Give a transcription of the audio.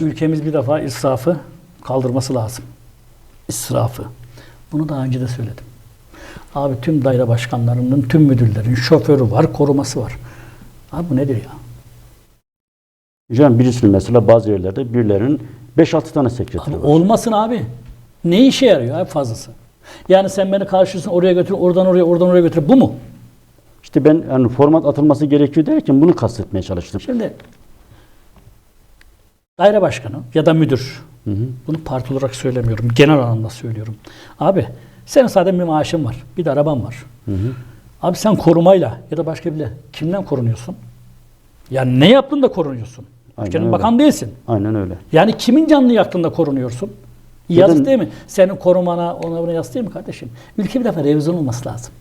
Ülkemiz bir defa israfı kaldırması lazım. İsrafı. Bunu daha önce de söyledim. Abi tüm daire başkanlarının, tüm müdürlerin şoförü var, koruması var. Abi bu nedir ya? Hocam birisinin mesela bazı yerlerde birilerinin 5-6 tane sekreteri var. olmasın abi. Ne işe yarıyor abi fazlası? Yani sen beni karşısın oraya götür, oradan oraya, oradan oraya götür. Bu mu? İşte ben yani format atılması gerekiyor derken bunu kastetmeye çalıştım. Şimdi daire başkanı ya da müdür. Hı hı. Bunu parti olarak söylemiyorum. Genel anlamda söylüyorum. Abi senin zaten bir maaşın var. Bir de araban var. Hı hı. Abi sen korumayla ya da başka biriyle kimden korunuyorsun? Yani ne yaptın da korunuyorsun? Aynen Ülkenin öyle. bakan değilsin. Aynen öyle. Yani kimin canını yaktın da korunuyorsun? Ya Yazık değil mi? Senin korumana ona buna yazık değil mi kardeşim? Ülke bir defa revizyon olması lazım.